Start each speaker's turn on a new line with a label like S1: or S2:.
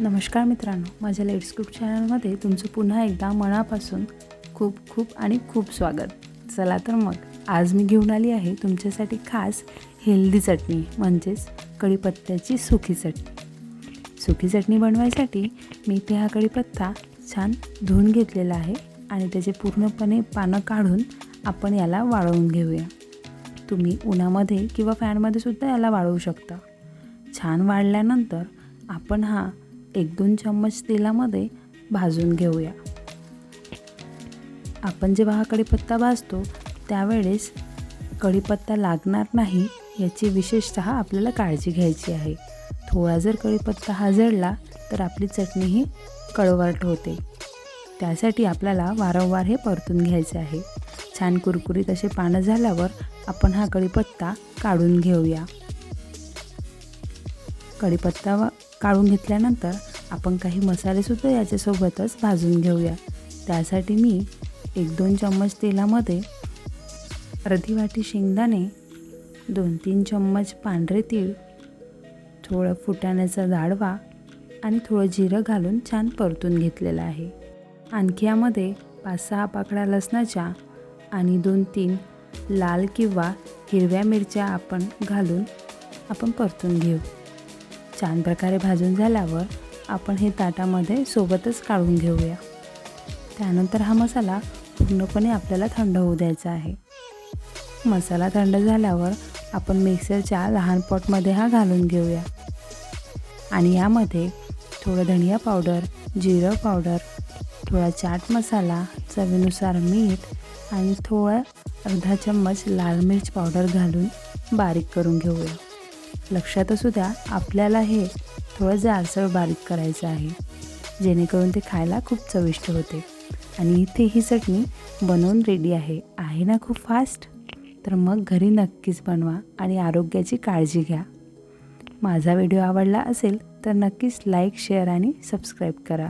S1: नमस्कार मित्रांनो माझ्या लेट्स कुक चॅनलमध्ये तुमचं पुन्हा एकदा मनापासून खूप खूप आणि खूप स्वागत. चला तर मग आज मी घेऊन आली आहे तुमच्यासाठी खास हेल्दी चटणी म्हणजेच कढीपत्त्याची सुखी चटणी. सुखी चटणी बनवायसाठी मी इथे हा कढीपत्ता छान धुवून घेतलेला आहे आणि त्याचे पूर्णपणे पानं काढून आपण याला वाळवून घेऊया. तुम्ही उन्हामध्ये किंवा फॅनमध्ये सुद्धा याला वाळवू शकता. छान वाढल्यानंतर आपण हा एक दोन चम्मच तेलामध्ये भाजून घेऊया. आपण जेव्हा हा कढीपत्ता भाजतो त्यावेळेस कढीपत्ता लागणार नाही याची विशेषतः आपल्याला काळजी घ्यायची आहे. थोडा जर कढीपत्ता हा जळला तर आपली चटणी ही कडवट होते त्यासाठी आपल्याला वारंवार हे परतून घ्यायचे आहे. छान कुरकुरीत असे पानं झाल्यावर आपण हा कढीपत्ता काढून घेऊया. कढीपत्ता वा- काढून घेतल्यानंतर आपण काही मसालेसुद्धा याच्यासोबतच भाजून घेऊया. त्यासाठी मी एक दोन चम्मच तेलामध्ये अर्धी वाटी शेंगदाणे दोन तीन चम्मच पांढरे तीळ थोडं फुटाण्याचा दाडवा आणि थोडं जिरं घालून छान परतून घेतलेलं आहे. आणखी यामध्ये पाच सहा पाकळ्या लसणाच्या आणि दोन तीन लाल किंवा हिरव्या मिरच्या आपण घालून आपण परतून घेऊ. छान प्रकारे भाजून झाल्यावर आपण हे ताटामध्ये सोबतच काढून घेऊया. त्यानंतर हा मसाला पूर्णपणे आपल्याला थंड होऊ द्यायचा आहे. मसाला थंड झाल्यावर आपण मिक्सरच्या लहान पॉटमध्ये हा घालून घेऊया. आणि यामध्ये थोडं धनिया पावडर जिरं पावडर थोडा चाट मसाला चवीनुसार मीठ आणि थोडा अर्धा चम्मच लाल मिरच पावडर घालून बारीक करून घेऊया. लक्षात असू द्या आपल्याला हे थोडं जाडसर बारीक करायचं आहे जेणेकरून ते खायला खूप चविष्ट होते. आणि इथे ही चटणी बनवून रेडी आहे. आहे ना खूप फास्ट तर मग घरी नक्कीच बनवा आणि आरोग्याची काळजी घ्या. माझा व्हिडिओ आवडला असेल तर नक्कीच लाईक शेअर आणि सबस्क्राईब करा.